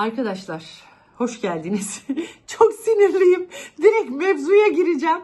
Arkadaşlar hoş geldiniz. Çok sinirliyim. Direkt mevzuya gireceğim.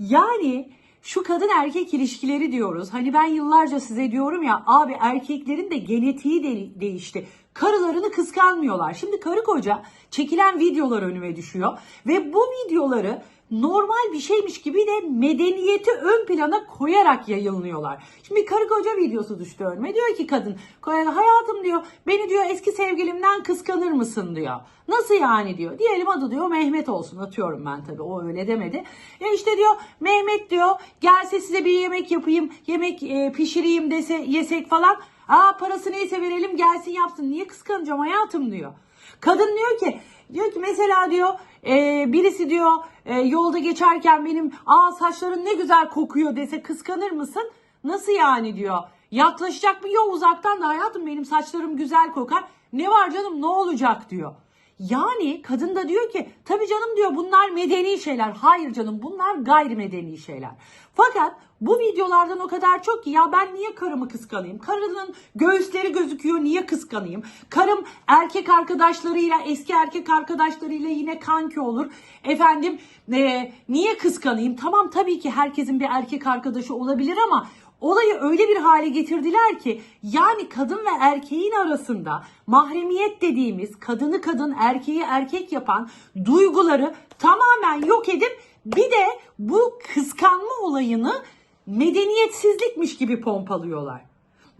Yani şu kadın erkek ilişkileri diyoruz. Hani ben yıllarca size diyorum ya abi erkeklerin de genetiği de değişti. Karılarını kıskanmıyorlar. Şimdi karı koca çekilen videolar önüme düşüyor. Ve bu videoları normal bir şeymiş gibi de medeniyeti ön plana koyarak yayınlıyorlar. Şimdi bir karı koca videosu düştü önüme. Diyor ki kadın hayatım diyor beni diyor eski sevgilimden kıskanır mısın diyor. Nasıl yani diyor. Diyelim adı diyor Mehmet olsun atıyorum ben tabii o öyle demedi. Ya işte diyor Mehmet diyor gelse size bir yemek yapayım yemek e, pişireyim dese yesek falan. Aa parası neyse verelim gelsin yapsın. Niye kıskanacağım hayatım diyor. Kadın diyor ki diyor ki mesela diyor e, birisi diyor e, yolda geçerken benim aa saçların ne güzel kokuyor dese kıskanır mısın? Nasıl yani diyor. Yaklaşacak mı? Yok uzaktan da hayatım benim saçlarım güzel kokar. Ne var canım ne olacak diyor. Yani kadın da diyor ki tabii canım diyor bunlar medeni şeyler. Hayır canım bunlar gayrimedeni şeyler. Fakat bu videolardan o kadar çok ki ya ben niye karımı kıskanayım? Karının göğüsleri gözüküyor niye kıskanayım? Karım erkek arkadaşlarıyla eski erkek arkadaşlarıyla yine kanki olur. Efendim e, niye kıskanayım? Tamam tabii ki herkesin bir erkek arkadaşı olabilir ama Olayı öyle bir hale getirdiler ki yani kadın ve erkeğin arasında mahremiyet dediğimiz kadını kadın erkeği erkek yapan duyguları tamamen yok edip bir de bu kıskanma olayını medeniyetsizlikmiş gibi pompalıyorlar.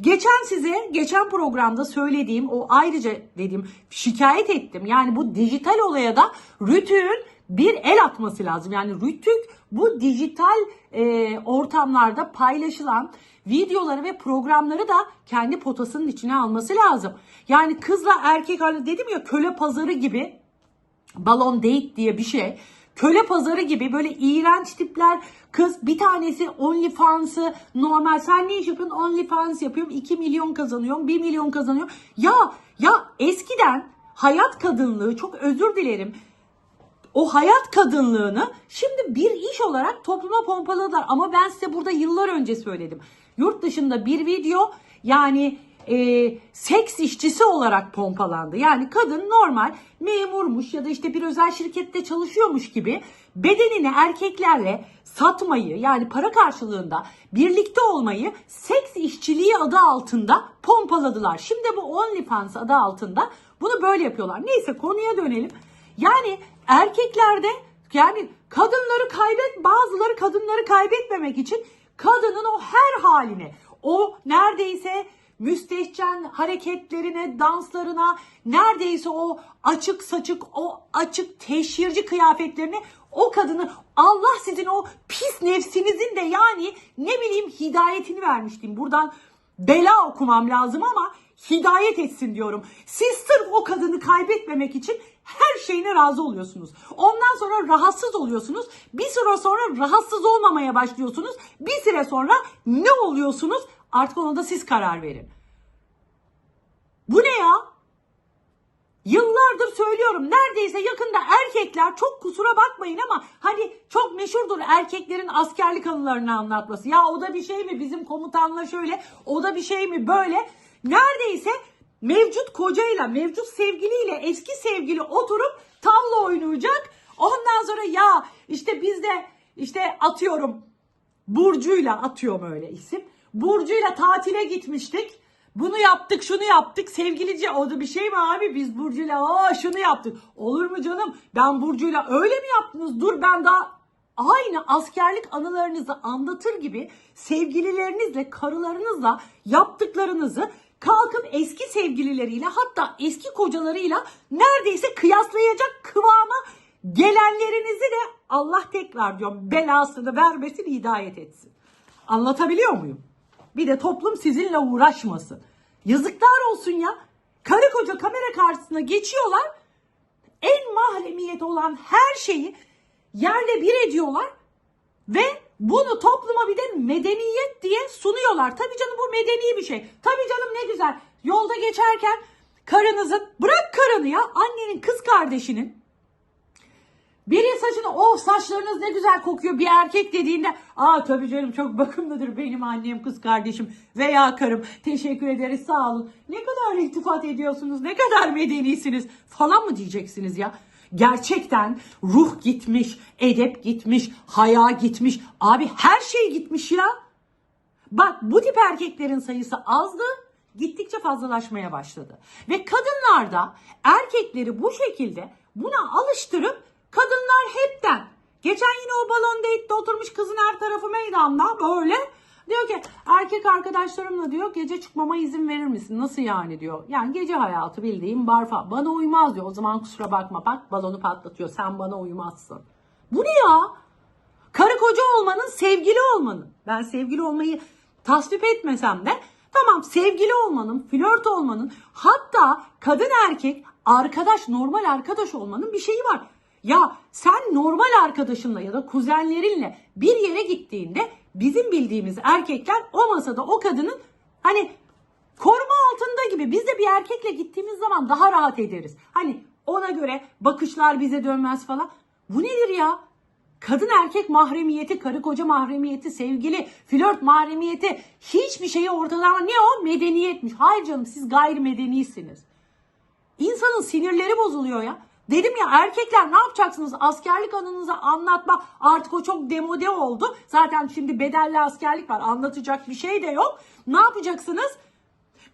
Geçen size geçen programda söylediğim o ayrıca dediğim şikayet ettim. Yani bu dijital olaya da Rütük'ün bir el atması lazım. Yani Rütük bu dijital e, ortamlarda paylaşılan videoları ve programları da kendi potasının içine alması lazım. Yani kızla erkek hani dedim ya köle pazarı gibi balon date diye bir şey. Köle pazarı gibi böyle iğrenç tipler kız bir tanesi OnlyFans'ı normal sen ne iş yapıyorsun OnlyFans yapıyorum 2 milyon kazanıyorum 1 milyon kazanıyorum. Ya ya eskiden hayat kadınlığı çok özür dilerim o hayat kadınlığını şimdi bir iş olarak topluma pompaladılar. Ama ben size burada yıllar önce söyledim. Yurt dışında bir video yani e, seks işçisi olarak pompalandı. Yani kadın normal memurmuş ya da işte bir özel şirkette çalışıyormuş gibi bedenini erkeklerle satmayı yani para karşılığında birlikte olmayı seks işçiliği adı altında pompaladılar. Şimdi bu OnlyFans adı altında bunu böyle yapıyorlar. Neyse konuya dönelim. Yani erkeklerde yani kadınları kaybet bazıları kadınları kaybetmemek için kadının o her haline o neredeyse müstehcen hareketlerine, danslarına, neredeyse o açık saçık, o açık teşhirci kıyafetlerine o kadını Allah sizin o pis nefsinizin de yani ne bileyim hidayetini vermiştim. Buradan bela okumam lazım ama hidayet etsin diyorum. Siz sırf o kadını kaybetmemek için her şeyine razı oluyorsunuz. Ondan sonra rahatsız oluyorsunuz. Bir süre sonra rahatsız olmamaya başlıyorsunuz. Bir süre sonra ne oluyorsunuz? Artık ona da siz karar verin. Bu ne ya? Yıllardır söylüyorum neredeyse yakında erkekler çok kusura bakmayın ama hani çok meşhurdur erkeklerin askerlik anılarını anlatması. Ya o da bir şey mi bizim komutanla şöyle o da bir şey mi böyle neredeyse mevcut kocayla mevcut sevgiliyle eski sevgili oturup tavla oynayacak. Ondan sonra ya işte biz de işte atıyorum Burcu'yla atıyorum öyle isim. Burcu'yla tatile gitmiştik. Bunu yaptık, şunu yaptık. Sevgilice o da bir şey mi abi? Biz Burcu'yla aa şunu yaptık. Olur mu canım? Ben Burcu'yla öyle mi yaptınız? Dur ben daha aynı askerlik anılarınızı anlatır gibi sevgililerinizle, karılarınızla yaptıklarınızı kalkıp eski sevgilileriyle hatta eski kocalarıyla neredeyse kıyaslayacak kıvama gelenlerinizi de Allah tekrar diyorum belasını vermesin, hidayet etsin. Anlatabiliyor muyum? Bir de toplum sizinle uğraşmasın. Yazıklar olsun ya. Karı koca kamera karşısına geçiyorlar. En mahremiyet olan her şeyi yerle bir ediyorlar. Ve bunu topluma bir de medeniyet diye sunuyorlar. Tabii canım bu medeni bir şey. Tabii canım ne güzel. Yolda geçerken karınızın, bırak karını ya, annenin kız kardeşinin Biri saçını oh saçlarınız ne güzel kokuyor bir erkek dediğinde aa tabii canım çok bakımlıdır benim annem kız kardeşim veya karım teşekkür ederiz sağ olun. Ne kadar iltifat ediyorsunuz ne kadar medenisiniz falan mı diyeceksiniz ya. Gerçekten ruh gitmiş, edep gitmiş, haya gitmiş. Abi her şey gitmiş ya. Bak bu tip erkeklerin sayısı azdı, gittikçe fazlalaşmaya başladı. Ve kadınlarda erkekleri bu şekilde buna alıştırıp kadınlar hepten geçen yine o balon date'de oturmuş kızın her tarafı meydanda böyle diyor ki erkek arkadaşlarımla diyor gece çıkmama izin verir misin? Nasıl yani diyor. Yani gece hayatı bildiğim bar falan. Bana uymaz diyor. O zaman kusura bakma bak balonu patlatıyor. Sen bana uymazsın. Bu ne ya? Karı koca olmanın, sevgili olmanın. Ben sevgili olmayı tasvip etmesem de tamam sevgili olmanın, flört olmanın hatta kadın erkek arkadaş, normal arkadaş olmanın bir şeyi var. Ya sen normal arkadaşınla ya da kuzenlerinle bir yere gittiğinde bizim bildiğimiz erkekler o masada o kadının hani koruma altında gibi biz de bir erkekle gittiğimiz zaman daha rahat ederiz. Hani ona göre bakışlar bize dönmez falan. Bu nedir ya? Kadın erkek mahremiyeti, karı koca mahremiyeti, sevgili, flört mahremiyeti hiçbir şeyi ortadan. Ne o? Medeniyetmiş. Hayır canım siz gayrimedenisiniz. İnsanın sinirleri bozuluyor ya. Dedim ya erkekler ne yapacaksınız? Askerlik anınızı anlatma. Artık o çok demode oldu. Zaten şimdi bedelli askerlik var. Anlatacak bir şey de yok. Ne yapacaksınız?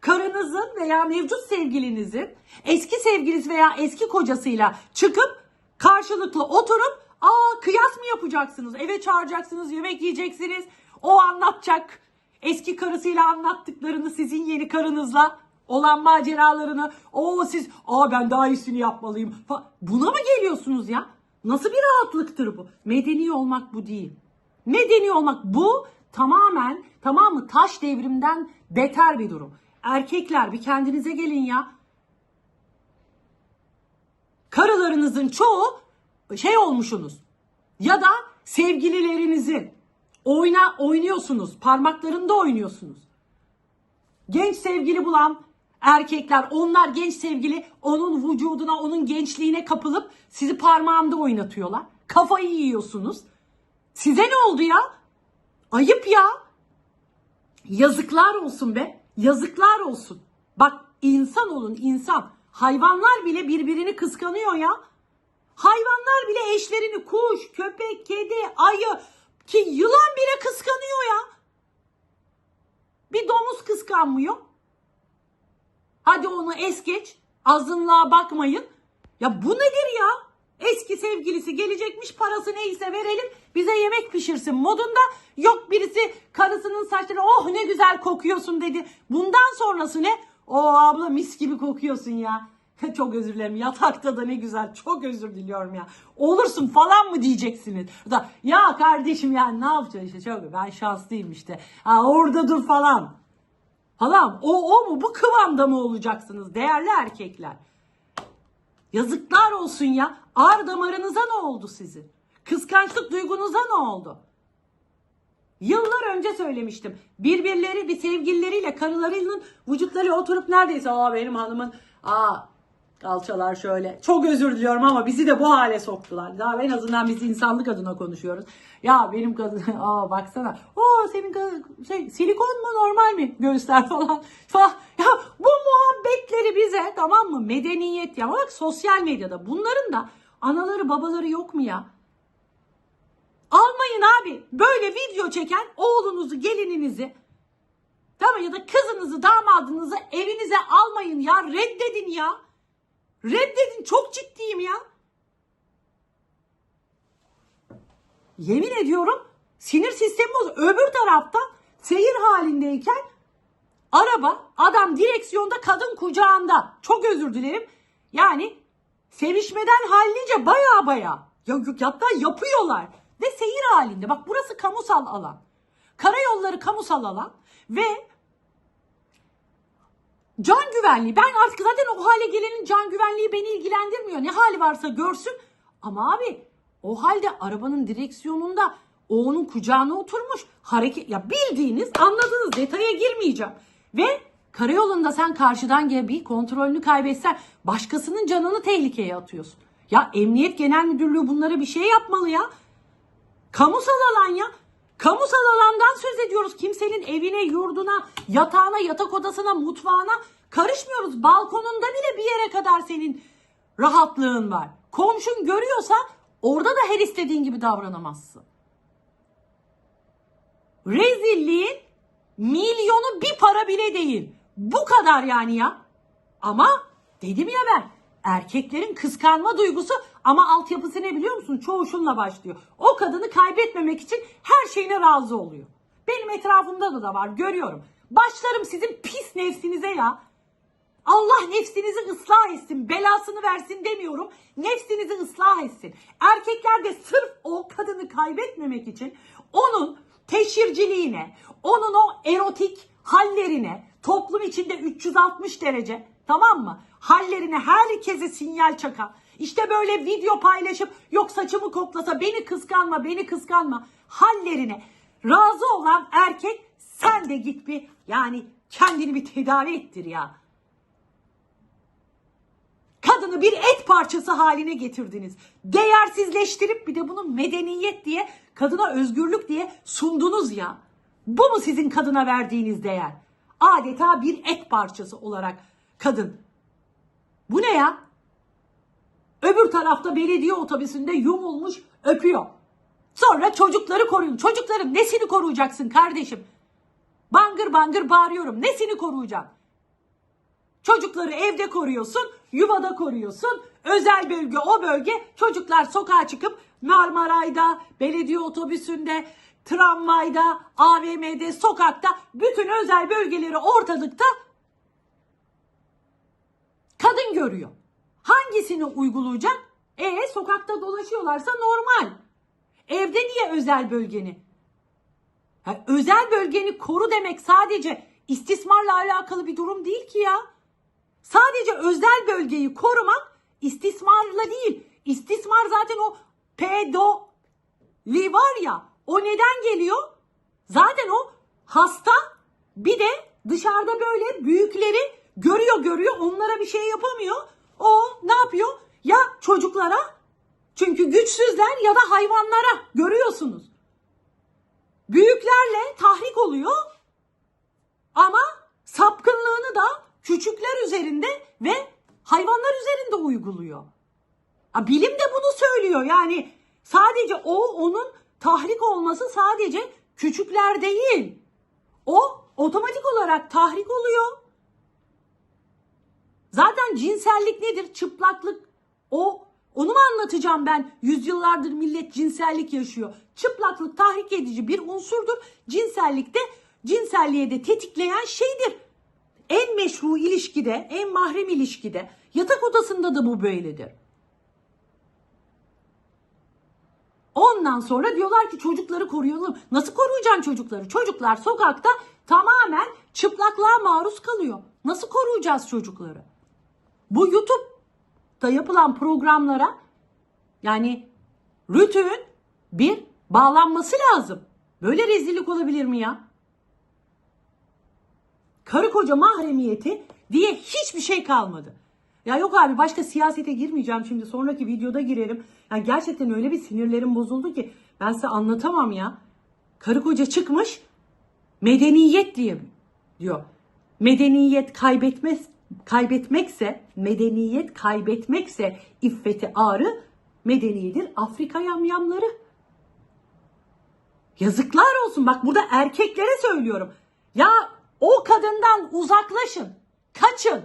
Karınızın veya mevcut sevgilinizin eski sevgilisi veya eski kocasıyla çıkıp karşılıklı oturup aa kıyas mı yapacaksınız? Eve çağıracaksınız, yemek yiyeceksiniz. O anlatacak. Eski karısıyla anlattıklarını sizin yeni karınızla olan maceralarını. O siz aa ben daha iyisini yapmalıyım. fa- Buna mı geliyorsunuz ya? Nasıl bir rahatlıktır bu? Medeni olmak bu değil. Medeni olmak bu tamamen tamam mı taş devrimden beter bir durum. Erkekler bir kendinize gelin ya. Karılarınızın çoğu şey olmuşsunuz. Ya da sevgililerinizin oyna oynuyorsunuz. Parmaklarında oynuyorsunuz. Genç sevgili bulan erkekler onlar genç sevgili onun vücuduna onun gençliğine kapılıp sizi parmağında oynatıyorlar. Kafayı yiyorsunuz. Size ne oldu ya? Ayıp ya. Yazıklar olsun be. Yazıklar olsun. Bak insan olun insan. Hayvanlar bile birbirini kıskanıyor ya. Hayvanlar bile eşlerini kuş, köpek, kedi, ayı ki yılan bile kıskanıyor ya. Bir domuz kıskanmıyor. Hadi onu es geç. Azınlığa bakmayın. Ya bu nedir ya? Eski sevgilisi gelecekmiş parası neyse verelim bize yemek pişirsin modunda. Yok birisi karısının saçları oh ne güzel kokuyorsun dedi. Bundan sonrası ne? O abla mis gibi kokuyorsun ya. Çok özür dilerim yatakta da ne güzel çok özür diliyorum ya. Olursun falan mı diyeceksiniz. Da, ya kardeşim ya ne yapacaksın işte çok ben şanslıyım işte. Ha, orada dur falan. Falan o, o mu bu kıvamda mı olacaksınız değerli erkekler? Yazıklar olsun ya. Ağır damarınıza ne oldu sizin? Kıskançlık duygunuza ne oldu? Yıllar önce söylemiştim. Birbirleri bir sevgilileriyle karılarının vücutları oturup neredeyse aa benim hanımın aa kalçalar şöyle. Çok özür diliyorum ama bizi de bu hale soktular. Daha en azından biz insanlık adına konuşuyoruz. Ya benim kadın aa baksana. Oo senin kadın şey silikon mu normal mi göğüsler. Falan. Ya bu muhabbetleri bize tamam mı medeniyet ya bak sosyal medyada bunların da anaları babaları yok mu ya? Almayın abi. Böyle video çeken oğlunuzu, gelininizi tamam ya da kızınızı, damadınızı evinize almayın ya. Reddedin ya. Reddedin. Çok ciddiyim ya. Yemin ediyorum sinir sistemi bozuldu. Öbür tarafta seyir halindeyken araba adam direksiyonda kadın kucağında. Çok özür dilerim. Yani sevişmeden hallice baya baya. Ya, hatta yapıyorlar. Ve seyir halinde. Bak burası kamusal alan. Karayolları kamusal alan. Ve can güvenliği. Ben artık zaten o hale gelenin can güvenliği beni ilgilendirmiyor. Ne hali varsa görsün. Ama abi o halde arabanın direksiyonunda o onun kucağına oturmuş. Hareket ya bildiğiniz anladığınız detaya girmeyeceğim. Ve karayolunda sen karşıdan gel bir kontrolünü kaybetsen başkasının canını tehlikeye atıyorsun. Ya Emniyet Genel Müdürlüğü bunlara bir şey yapmalı ya. Kamusal alan ya. Kamusal alandan söz ediyoruz. Kimsenin evine, yurduna, yatağına, yatak odasına, mutfağına karışmıyoruz. Balkonunda bile bir yere kadar senin rahatlığın var. Komşun görüyorsa orada da her istediğin gibi davranamazsın. Rezilliğin milyonu bir para bile değil. Bu kadar yani ya. Ama dedim ya ben erkeklerin kıskanma duygusu ama altyapısı ne biliyor musun? Çoğu şunla başlıyor. O kadını kaybetmemek için her şeyine razı oluyor. Benim etrafımda da, da var görüyorum. Başlarım sizin pis nefsinize ya. Allah nefsinizi ıslah etsin, belasını versin demiyorum. Nefsinizi ıslah etsin. Erkekler de sırf o kadını kaybetmemek için onun teşhirciliğine, onun o erotik hallerine, toplum içinde 360 derece tamam mı? Hallerine herkese sinyal çakan, işte böyle video paylaşıp yok saçımı koklasa beni kıskanma, beni kıskanma hallerine razı olan erkek sen de git bir yani kendini bir tedavi ettir ya. Kadını bir et parçası haline getirdiniz. Değersizleştirip bir de bunu medeniyet diye, kadına özgürlük diye sundunuz ya. Bu mu sizin kadına verdiğiniz değer? Adeta bir et parçası olarak kadın. Bu ne ya? Öbür tarafta belediye otobüsünde yumulmuş öpüyor. Sonra çocukları koruyun. Çocukların nesini koruyacaksın kardeşim? Bangır bangır bağırıyorum. Nesini koruyacağım? Çocukları evde koruyorsun, yuvada koruyorsun. Özel bölge o bölge çocuklar sokağa çıkıp Marmaray'da, belediye otobüsünde, tramvayda, AVM'de, sokakta bütün özel bölgeleri ortalıkta kadın görüyor. Hangisini uygulayacak? E sokakta dolaşıyorlarsa normal. Evde niye özel bölgeni? Ha, özel bölgeni koru demek sadece istismarla alakalı bir durum değil ki ya. Sadece özel bölgeyi korumak istismarla değil. İstismar zaten o pedoli var ya o neden geliyor? Zaten o hasta bir de dışarıda böyle büyükleri görüyor görüyor onlara bir şey yapamıyor. O ne yapıyor? Ya çocuklara çünkü güçsüzler ya da hayvanlara görüyorsunuz. Büyüklerle tahrik oluyor ama sapkınlığını da küçükler üzerinde ve hayvanlar üzerinde uyguluyor. Bilim de bunu söylüyor. Yani sadece o onun tahrik olması sadece küçükler değil. O otomatik olarak tahrik oluyor. Zaten cinsellik nedir? Çıplaklık. O onu mu anlatacağım ben? Yüzyıllardır millet cinsellik yaşıyor. Çıplaklık tahrik edici bir unsurdur. Cinsellik de cinselliğe de tetikleyen şeydir. En meşru ilişkide, en mahrem ilişkide, yatak odasında da bu böyledir. Ondan sonra diyorlar ki çocukları koruyalım. Nasıl koruyacaksın çocukları? Çocuklar sokakta tamamen çıplaklığa maruz kalıyor. Nasıl koruyacağız çocukları? Bu YouTube'da yapılan programlara yani Rütü'nün bir bağlanması lazım. Böyle rezillik olabilir mi ya? Karı koca mahremiyeti diye hiçbir şey kalmadı. Ya yok abi başka siyasete girmeyeceğim şimdi sonraki videoda girerim. Ya gerçekten öyle bir sinirlerim bozuldu ki ben size anlatamam ya. Karı koca çıkmış medeniyet diye diyor. Medeniyet kaybetmez kaybetmekse, medeniyet kaybetmekse iffeti ağrı medenidir Afrika yamyamları. Yazıklar olsun. Bak burada erkeklere söylüyorum. Ya o kadından uzaklaşın. Kaçın.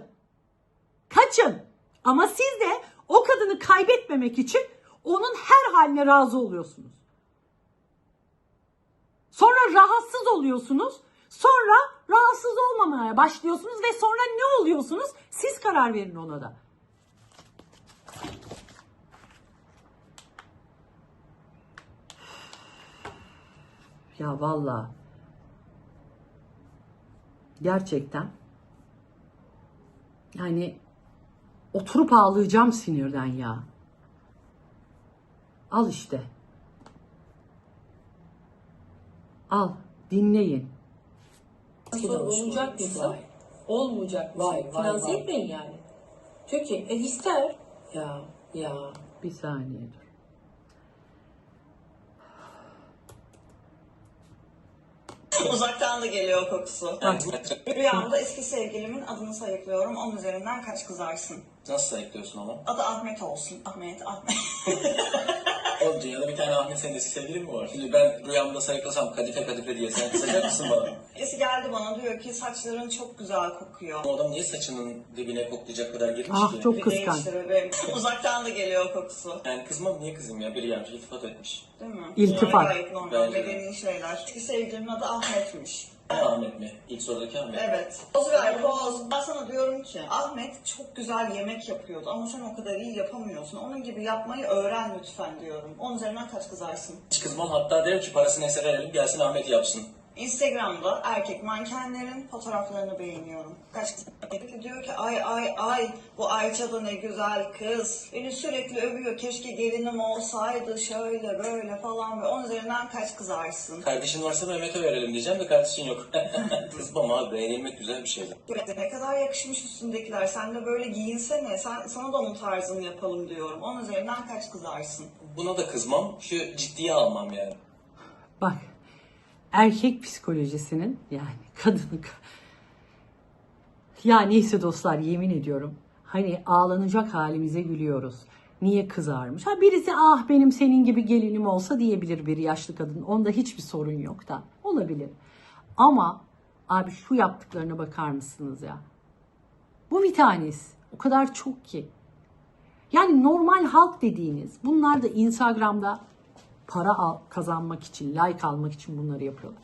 Kaçın. Ama siz de o kadını kaybetmemek için onun her haline razı oluyorsunuz. Sonra rahatsız oluyorsunuz. Sonra rahatsız olmamaya başlıyorsunuz ve sonra ne oluyorsunuz? Siz karar verin ona da. Ya vallahi gerçekten yani oturup ağlayacağım sinirden ya. Al işte. Al dinleyin. Olacak mısın? Olmayacak mısın? Vay, vay, Finanse vay. etmeyin yani. Çünkü e, ister. Ya ya Bir saniye dur. Uzaktan da geliyor kokusu. Rüyamda eski sevgilimin adını sayıklıyorum. Onun üzerinden kaç kızarsın? Nasıl sayıklıyorsun onu? Adı Ahmet olsun. Ahmet, Ahmet. Oğlum dünyada bir tane Ahmet senin eski sevgilin mi var? Şimdi ben rüyamda sayıklasam kadife kadife diye sen kızacak mısın bana? Birisi geldi bana diyor ki saçların çok güzel kokuyor. O adam niye saçının dibine koklayacak kadar girmiş Ah ki? çok kıskanç. bebeğim. Uzaktan da geliyor kokusu. Yani kızmam niye kızım ya? Biri gelmiş iltifat etmiş. Değil mi? İltifat. Bunlar Gayet normal, Bence de. şeyler. Eski sevgilimin adı Ahmet'miş. Ahmet mi? İlk sorudaki Ahmet. Evet. Poz ver poz. Ben sana diyorum ki Ahmet çok güzel yemek yapıyordu ama sen o kadar iyi yapamıyorsun. Onun gibi yapmayı öğren lütfen diyorum. Onun üzerinden kaç kızarsın? Hiç kızmam hatta derim ki parasını eser verelim gelsin Ahmet yapsın. Instagram'da erkek mankenlerin fotoğraflarını beğeniyorum. Kaç kız diyor ki ay ay ay bu Ayça da ne güzel kız. Beni sürekli övüyor keşke gelinim olsaydı şöyle böyle falan ve onun üzerinden kaç kızarsın? Kardeşin varsa Mehmet'e verelim diyeceğim de kardeşin yok. kızmam abi beğenilmek güzel bir şey. Ne kadar yakışmış üstündekiler. Sen de böyle giyinsene. Sen, sana da onun tarzını yapalım diyorum. Onun üzerinden kaç kızarsın? Buna da kızmam. Şu ciddiye almam yani. Bak erkek psikolojisinin yani kadının ya neyse dostlar yemin ediyorum hani ağlanacak halimize gülüyoruz. Niye kızarmış? Ha birisi ah benim senin gibi gelinim olsa diyebilir bir yaşlı kadın. Onda hiçbir sorun yok da olabilir. Ama abi şu yaptıklarına bakar mısınız ya? Bu bir tanesi. O kadar çok ki. Yani normal halk dediğiniz bunlar da Instagram'da para al, kazanmak için, like almak için bunları yapıyorlar.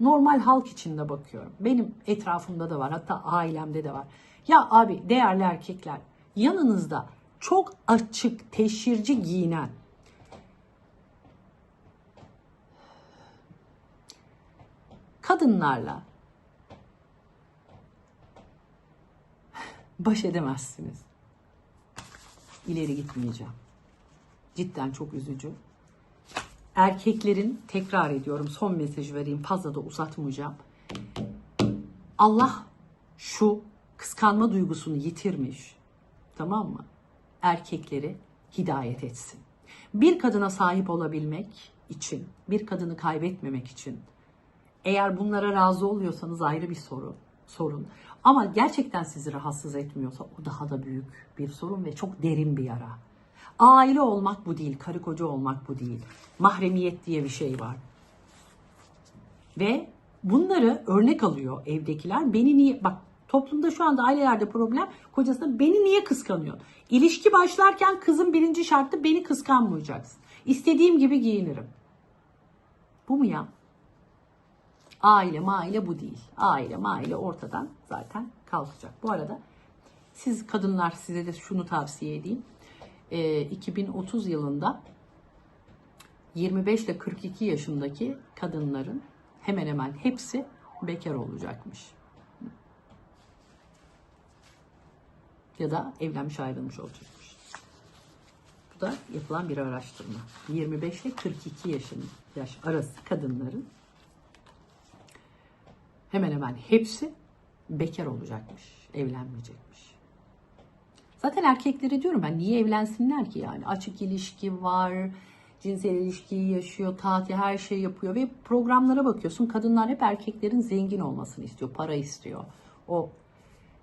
Normal halk için de bakıyorum. Benim etrafımda da var, hatta ailemde de var. Ya abi değerli erkekler, yanınızda çok açık, teşhirci giyinen, kadınlarla baş edemezsiniz. İleri gitmeyeceğim. Cidden çok üzücü erkeklerin tekrar ediyorum son mesajı vereyim fazla da uzatmayacağım. Allah şu kıskanma duygusunu yitirmiş. Tamam mı? Erkekleri hidayet etsin. Bir kadına sahip olabilmek için, bir kadını kaybetmemek için eğer bunlara razı oluyorsanız ayrı bir soru, sorun. Ama gerçekten sizi rahatsız etmiyorsa o daha da büyük bir sorun ve çok derin bir yara. Aile olmak bu değil, karı koca olmak bu değil. Mahremiyet diye bir şey var. Ve bunları örnek alıyor evdekiler. Beni niye bak toplumda şu anda ailelerde problem kocasına beni niye kıskanıyor? İlişki başlarken kızın birinci şartı beni kıskanmayacaksın. İstediğim gibi giyinirim. Bu mu ya? Aile maile bu değil. Aile maile ortadan zaten kalkacak. Bu arada siz kadınlar size de şunu tavsiye edeyim. Ee, 2030 yılında 25 ile 42 yaşındaki kadınların hemen hemen hepsi bekar olacakmış. Ya da evlenmiş ayrılmış olacakmış. Bu da yapılan bir araştırma. 25 ile 42 yaşın yaş arası kadınların hemen hemen hepsi bekar olacakmış, evlenmeyecekmiş. Zaten erkeklere diyorum ben niye evlensinler ki yani açık ilişki var, cinsel ilişkiyi yaşıyor, tatil her şey yapıyor ve programlara bakıyorsun kadınlar hep erkeklerin zengin olmasını istiyor, para istiyor. O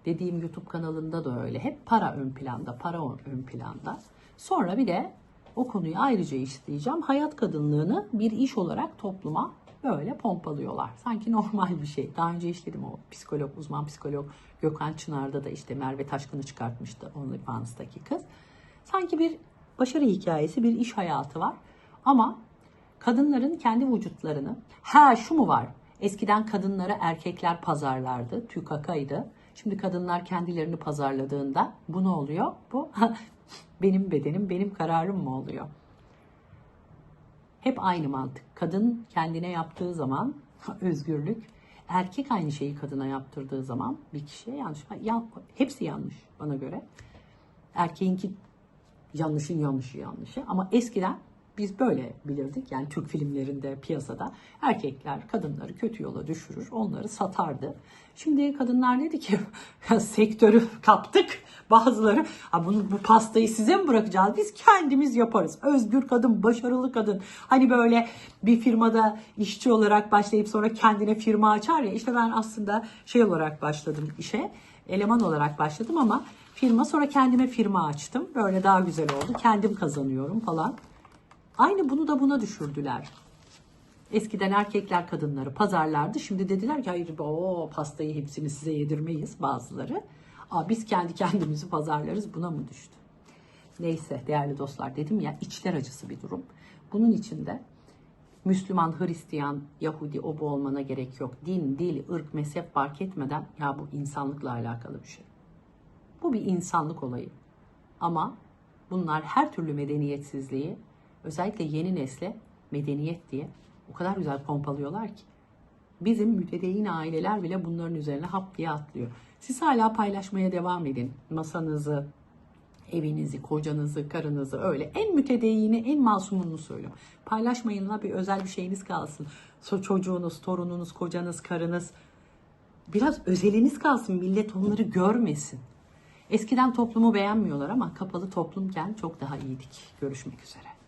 dediğim YouTube kanalında da öyle. Hep para ön planda, para ön planda. Sonra bir de o konuyu ayrıca işleyeceğim. Hayat kadınlığını bir iş olarak topluma böyle pompalıyorlar. Sanki normal bir şey. Daha önce işledim o psikolog, uzman psikolog Gökhan Çınar'da da işte Merve Taşkın'ı çıkartmıştı OnlyFans'taki kız. Sanki bir başarı hikayesi, bir iş hayatı var. Ama kadınların kendi vücutlarını, ha şu mu var? Eskiden kadınları erkekler pazarlardı, tükakaydı. Şimdi kadınlar kendilerini pazarladığında bu ne oluyor? Bu benim bedenim, benim kararım mı oluyor? Hep aynı mantık. Kadın kendine yaptığı zaman özgürlük, erkek aynı şeyi kadına yaptırdığı zaman bir kişiye yanlış. Ya, hepsi yanlış bana göre. Erkeğinki yanlışın yanlışı yanlışı ama eskiden Biz böyle bilirdik yani Türk filmlerinde piyasada erkekler kadınları kötü yola düşürür onları satardı. Şimdi kadınlar dedi ki "Ya sektörü kaptık bazıları ha bunu, bu pastayı size mi bırakacağız biz kendimiz yaparız. Özgür kadın başarılı kadın hani böyle bir firmada işçi olarak başlayıp sonra kendine firma açar ya işte ben aslında şey olarak başladım işe eleman olarak başladım ama firma sonra kendime firma açtım. Böyle daha güzel oldu. Kendim kazanıyorum falan. Aynı bunu da buna düşürdüler. Eskiden erkekler kadınları pazarlardı. Şimdi dediler ki hayır o pastayı hepsini size yedirmeyiz bazıları. Aa, biz kendi kendimizi pazarlarız buna mı düştü? Neyse değerli dostlar dedim ya içler acısı bir durum. Bunun içinde Müslüman, Hristiyan, Yahudi o bu olmana gerek yok. Din, dil, ırk, mezhep fark etmeden ya bu insanlıkla alakalı bir şey. Bu bir insanlık olayı. Ama bunlar her türlü medeniyetsizliği özellikle yeni nesle medeniyet diye o kadar güzel pompalıyorlar ki. Bizim mütedeyyin aileler bile bunların üzerine hap diye atlıyor. Siz hala paylaşmaya devam edin. Masanızı, evinizi, kocanızı, karınızı öyle. En mütedeyyini, en masumunu söylüyorum. Paylaşmayın la bir özel bir şeyiniz kalsın. So, çocuğunuz, torununuz, kocanız, karınız. Biraz özeliniz kalsın. Millet onları görmesin. Eskiden toplumu beğenmiyorlar ama kapalı toplumken çok daha iyiydik. Görüşmek üzere.